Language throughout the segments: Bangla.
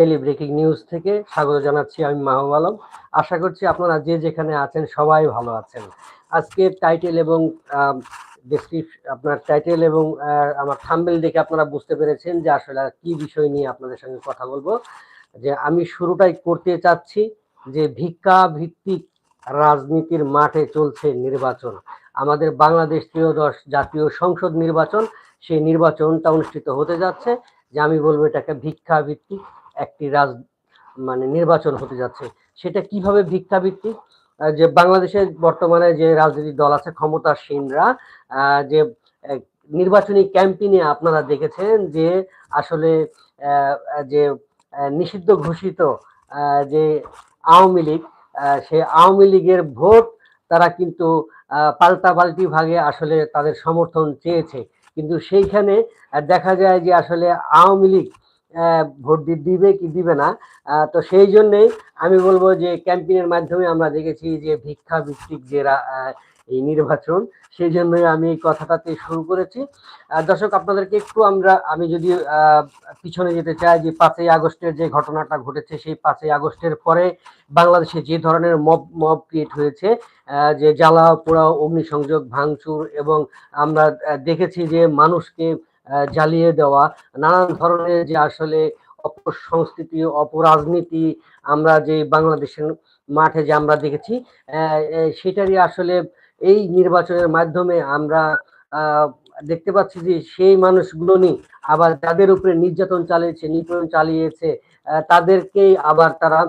ডেলি ব্রেকিং নিউজ থেকে স্বাগত জানাচ্ছি আমি মাহবুব আলম। আশা করছি আপনারা যে যেখানে আছেন সবাই ভালো আছেন। আজকে টাইটেল এবং ডেসক্রিপশন আপনার টাইটেল এবং আমার থাম্বেল দেখে আপনারা বুঝতে পেরেছেন যে আসলে কি বিষয় নিয়ে আপনাদের সঙ্গে কথা বলব। যে আমি শুরুটাই করতে চাচ্ছি যে ভিক্ষা ভিত্তিক রাজনীতির মাঠে চলছে নির্বাচন। আমাদের বাংলাদেশ ত্রয়োদশ জাতীয় সংসদ নির্বাচন, সেই নির্বাচনটা অনুষ্ঠিত হতে যাচ্ছে। যে আমি বলব এটাকে ভিক্ষা ভিত্তিক একটি রাজ মানে নির্বাচন হতে যাচ্ছে। সেটা কীভাবে ভিক্ষা ভিত্তিক যে বাংলাদেশের বর্তমানে যে রাজনৈতিক দল আছে, ক্ষমতাসীনরা যে নির্বাচনী ক্যাম্পেইনে আপনারা দেখেছেন যে আসলে যে নিষিদ্ধ ঘোষিত যে আওয়ামী লীগ সে আওয়ামী লীগের ভোট তারা কিন্তু পাল্টাপাল্টি ভাগে আসলে তাদের সমর্থন চেয়েছে। কিন্তু সেইখানে দেখা যায় যে আসলে আওয়ামী লীগ ভোট দিবে কি দিবে না। তো সেই জন্যেই আমি বলব যে ক্যাম্পেইনের মাধ্যমে আমরা দেখেছি যে ভিক্ষা ভিত্তিক যে এই নির্বাচন, সেই জন্যই আমি এই কথাটাতে শুরু করেছি। দর্শক, আপনাদেরকে একটু আমরা, আমি যদি পিছনে যেতে চাই যে পাঁচই আগস্টের যে ঘটনাটা ঘটেছে, সেই পাঁচই আগস্টের পরে বাংলাদেশে যে ধরনের মব মব ক্রিয়েট হয়েছে যে জ্বালা, পোড়া, অগ্নিসংযোগ, ভাঙচুর এবং আমরা দেখেছি যে মানুষকে জ্বালিয়ে দেওয়া, নানান ধরনের যে আসলে অপসংস্কৃতি, অপরাজনীতি আমরা যে বাংলাদেশের মাঠে যে আমরা দেখেছি সেটারই আসলে এই নির্বাচনের মাধ্যমে আমরা দেখতে পাচ্ছি যে সেই মানুষগুলো নিয়ে আবার যাদের উপরে নির্যাতন চালিয়েছে, নিপীড়ন চালিয়েছে তাদেরকেই আবার তারা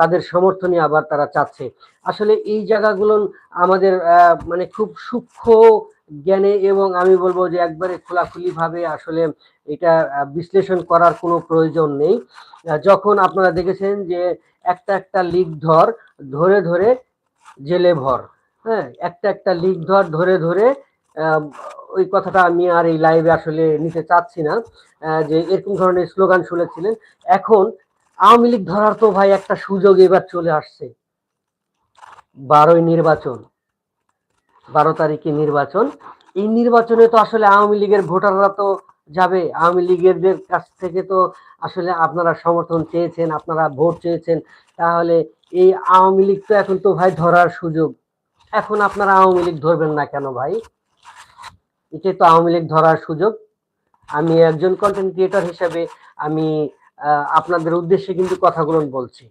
তাদের সমর্থনে আবার তারা চাচ্ছে। আসলে এই জায়গাগুলো আমাদের মানে খুব সূক্ষ্ম জ্ঞানে এবং আমি বলব যে একবারে খোলাখুলি ভাবে আসলে এটা বিশ্লেষণ করার কোনো প্রয়োজন নেই। যখন আপনারা দেখেছেন যে একটা একটা লিগ ধর ধরে ধরে জেলে ভর হ্যাঁ একটা একটা লিগ ধর ধরে ধরে ওই কথাটা আমি আর এই লাইভে আসলে নিতে চাচ্ছি না। যে এরকম ধরনের স্লোগান শুনেছিলেন। এখন আওয়ামী লীগ ধরার তো ভাই একটা সুযোগ এবার চলে আসছে। বারোই নির্বাচন। বারো তারিখে নির্বাচন। এই নির্বাচনে তো আসলে আওয়ামী লীগের ভোটাররা তো যাবে। আওয়ামী লীগের কাছ থেকে তো আসলে আপনারা সমর্থন চেয়েছেন, আপনারা ভোট চেয়েছেন। তাহলে এই আওয়ামী লীগ তো এখন তো ভাই ধরার সুযোগ। এখন আপনারা আওয়ামী লীগ ধরবেন না কেন ভাই? এটাই তো আওয়ামী লীগ ধরার সুযোগ। আমি একজন কন্টেন্ট ক্রিয়েটর হিসেবে আমি আপনাদের উদ্দেশ্যে কিন্তু কথাগুলো বলছি।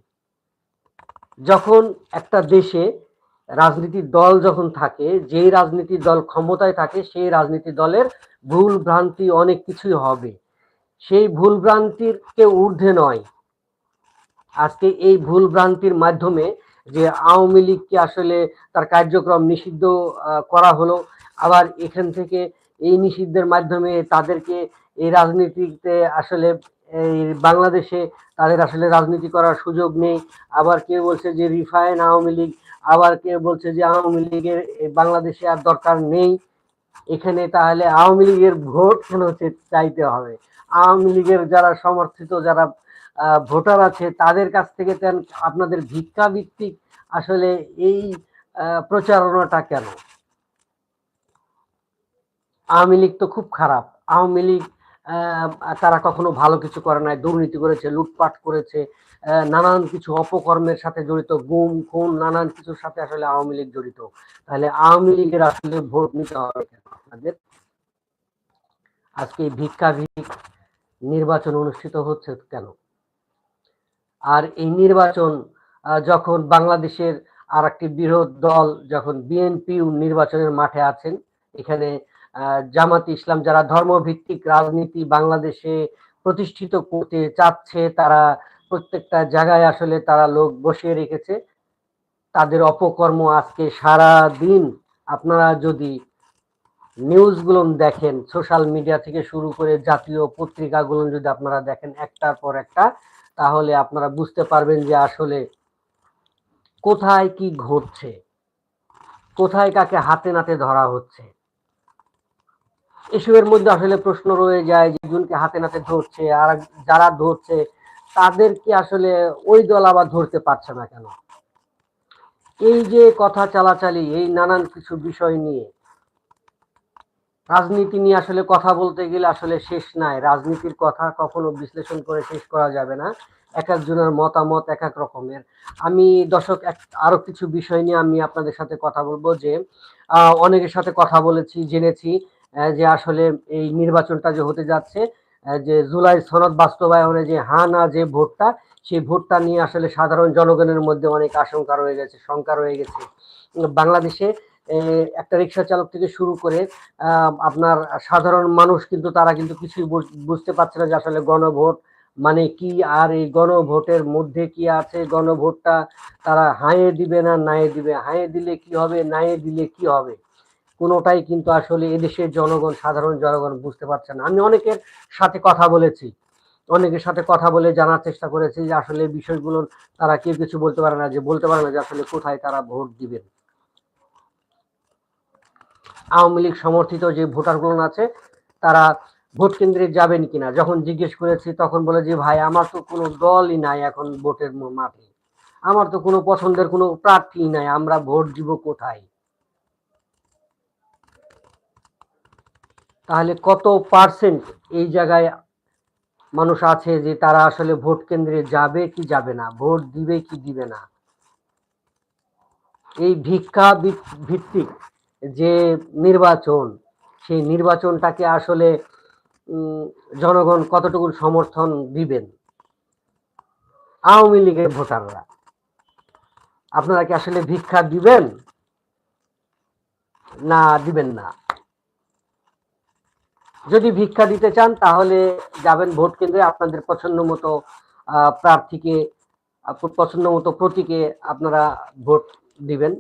যখন একটা দেশে রাজনীতির দল যখন থাকে, যেই রাজনীতির দল ক্ষমতায় থাকে, সেই রাজনীতি দলের ভুল ভ্রান্তি অনেক কিছুই হবে। সেই ভুল ভ্রান্তির কে ঊর্ধ্বে নয়। আজকে এই ভুল ভ্রান্তির মাধ্যমে যে আওয়ামী লীগকে আসলে তার কার্যক্রম নিষিদ্ধ করা হলো আবার এখান থেকে এই নিষিদ্ধের মাধ্যমে তাদেরকে এই রাজনীতিতে আসলে এই বাংলাদেশে তাদের আসলে রাজনীতি করার সুযোগ নেই। আবার কেউ বলছে যে রিফাইন আওয়ামী লীগ, আবার কেউ বলছে যে আওয়ামী লীগের বাংলাদেশে আর দরকার নেই। এখানে তাহলে আওয়ামী লীগের ভোট কেন চাইতে হবে? আওয়ামী লীগের যারা সমর্থিত, যারা ভোটার আছে, তাদের কাছ থেকে আপনাদের ভিক্ষা ভিত্তিক আসলে এই প্রচারণাটা কেন? আওয়ামী লীগ তো খুব খারাপ। আওয়ামী লীগ তারা কখনো ভালো কিছু করে নাই, দুর্নীতি করেছে, লুটপাট করেছে নানান কিছু অপকর্মের সাথে জড়িত, গুম, খুন, নানান কিছুর সাথে আসলে আওয়ামী লীগ জড়িত। তাহলে আওয়ামী লীগের আসলে ভোট নিতে হবে আপনাদের? আজকে এই ভিক্ষা ভিত্তিক নির্বাচন অনুষ্ঠিত হচ্ছে কেন? আর এই নির্বাচন যখন বাংলাদেশের আর একটি বৃহৎ দল, যখন বিএনপি নির্বাচনের মাঠে আছেন, এখানে জামাত ইসলাম যারা ধর্মভিত্তিক রাজনীতি বাংলাদেশে প্রতিষ্ঠিত করতে চাচ্ছে, তারা প্রত্যেকটা জায়গায় আসলে তারা লোক বসিয়ে রেখেছে। তাদের অপকর্ম আজকে সারা দিন আপনারা যদি নিউজগুলো দেখেন, সোশ্যাল মিডিয়া থেকে শুরু করে জাতীয় পত্রিকাগুলো যদি আপনারা দেখেন একটার পর একটা, তাহলে আপনারা বুঝতে পারবেন যে আসলে কোথায় কি ঘটছে, কোথায় কাকে হাতে নাতে ধরা হচ্ছে। এসবের মধ্যে আসলে প্রশ্ন রয়ে যায় যে একজনকে হাতে নাতে ধরছে, আর যারা ধরছে তাদেরকে আসলে ওই দল আবার ধরতে পারছে না কেন? এই যে কথা চালাচালি, এই নানান কিছু বিষয় নিয়ে, রাজনীতি নিয়ে আসলে কথা বলতে গেলে আসলে শেষ নাই। রাজনীতির কথা কখনো বিশ্লেষণ করে শেষ করা যাবে না। এক একজনের মতামত এক এক রকমের। আমি দর্শক আরও কিছু বিষয় নিয়ে আমি আপনাদের সাথে কথা বলব যে অনেকের সাথে কথা বলেছি, জেনেছি। যে আসলে এই নির্বাচনটা যে হতে যাচ্ছে যে জুলাই সনদ বাস্তবায়নে যে হা না যে ভোটটা, সেই ভোটটা নিয়ে আসলে সাধারণ জনগণের মধ্যে অনেক আশঙ্কা রয়ে গেছে, শঙ্কা রয়ে গেছে। বাংলাদেশে একটা রিক্সা চালক থেকে শুরু করে আপনার সাধারণ মানুষ কিন্তু তারা কিন্তু কিছুই বুঝ- বুঝতে পারছে না যে আসলে গণভোট মানে কি, আর এই গণভোটের মধ্যে কি আছে? গণভোটটা তারা হাঁয়ে দিবে না নায়ে দিবে? হাঁয়ে দিলে কি হবে? নায়ে দিলে কি হবে? কোনোটাই কিন্তু আসলে এদেশের জনগণ, সাধারণ জনগণ বুঝতে পারছে না। আমি অনেকের সাথে কথা বলেছি। অনেকের সাথে কথা বলে জানার চেষ্টা করেছি যে আসলে বিষয়গুলো তারা কেউ কিছু বলতে পারে না, যে বলতে পারে না যে আসলে কোথায় তারা ভোট দিবেন। আওয়ামী লীগ সমর্থিত যে ভোটারগুলো আছে, তারা ভোট কেন্দ্রে যাবেন কিনা? যখন জিজ্ঞেস করেছি, তখন বলে যে, ভাই, আমার তো কোনো দলই নাই এখন ভোটের মাঠে। আমার তো কোনো পছন্দের কোনো প্রার্থী নাই, আমরা ভোট দিব কোথায়? তাহলে কত পার্সেন্ট এই জায়গায় মানুষ আছে যে তারা আসলে ভোট কেন্দ্রে যাবে কি যাবে না? ভোট দিবে কি দিবে না? এই ভিক্ষা ভিত্তিক যে নির্বাচন, সেই নির্বাচনটাকে আসলে জনগণ কতটুকু সমর্থন দিবেন? আওয়ামী লীগের ভোটাররা, আপনারা কি আসলে ভিক্ষা দিবেন? না দিবেন না। যদি ভিক্ষা দিতে চান, তাহলে যাবেন ভোট কেন্দ্রে। আপনাদের পছন্দ মতো প্রার্থীকে পছন্দ মতো প্রতীকে আপনারা ভোট দিবেন।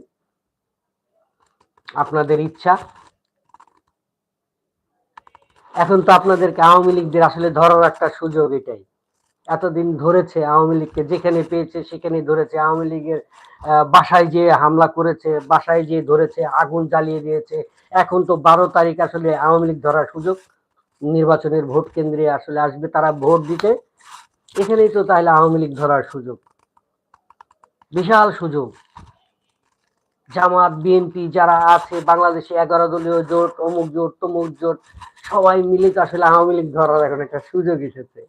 আপনাদের ইচ্ছা। এখন তো আপনাদেরকে আওয়ামী লীগদের আসলে ধরার একটা সুযোগ এটাই। এতদিন ধরেছে আওয়ামী লীগকে, যেখানে পেয়েছে সেখানে ধরেছে। আওয়ামী লীগের বাসায় যে হামলা করেছে, বাসায় যে ধরেছে, আগুন জ্বালিয়ে দিয়েছে। এখন তো বারো তারিখ আসলে আওয়ামী লীগ ধরার সুযোগ। নির্বাচনের ভোট কেন্দ্রে আসলে আসবে, তারা ভোট দিতে। এখানেই তো তাহলে আওয়ামী লীগ ধরার সুযোগ। বিশাল সুযোগ। জামাত, বিএনপি যারা আছে, বাংলাদেশে এগারো দলীয় জোট, অমুক জোট, তমুক জোট, সবাই মিলে তো আসলে আওয়ামী লীগ ধরার এখন একটা সুযোগ এসেছে।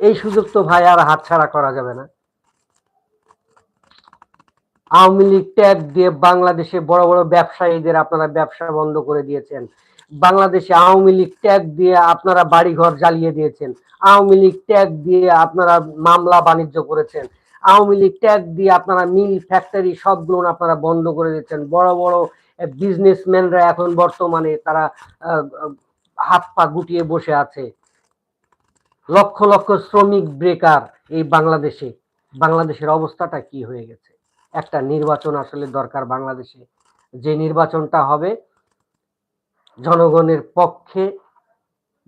এই সুযোগ তো ভাই আর হাতছাড়া করা যাবে না। আওয়ামী লীগ ট্যাগ দিয়ে বাংলাদেশে বড় বড় ব্যবসায়ীদের আপনারা ব্যবসা বন্ধ করে দিয়েছেন। বাংলাদেশে আওয়ামী লীগ ট্যাগ দিয়ে আপনারা বাড়িঘর জ্বালিয়ে দিয়েছেন। আওয়ামী লীগ ট্যাগ দিয়ে আপনারা মামলা বাণিজ্য করেছেন। আওয়ামী লীগ ট্যাগ দিয়ে আপনারা মিল, ফ্যাক্টরি সবগুলো আপনারা বন্ধ করে দিচ্ছেন বড় বড় বিজনেসম্যানরা এখন বর্তমানে তারা হাত পা গুটিয়ে বসে আছে। লক্ষ লক্ষ শ্রমিক ব্রেকার এই বাংলাদেশে। বাংলাদেশের অবস্থাটা কি হয়ে গেছে? একটা নির্বাচন আসলে দরকার বাংলাদেশে। যে নির্বাচনটা হবে জনগণের পক্ষে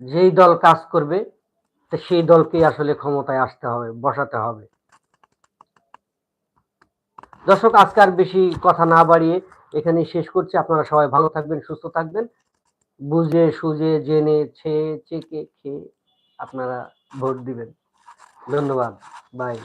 যেই দল কাজ করবে, তো সেই দলকেই আসলে ক্ষমতায় আসতে হবে, বসাতে হবে। দর্শক, আজকে আর বেশি কথা না বাড়িয়ে এখানে শেষ করছি। আপনারা সবাই ভালো থাকবেন, সুস্থ থাকবেন। বুঝে, সুঝে, জেনে ছেয়ে চেকে, খেয়ে আপনারা ভোট দিবেন। ধন্যবাদ। বাই।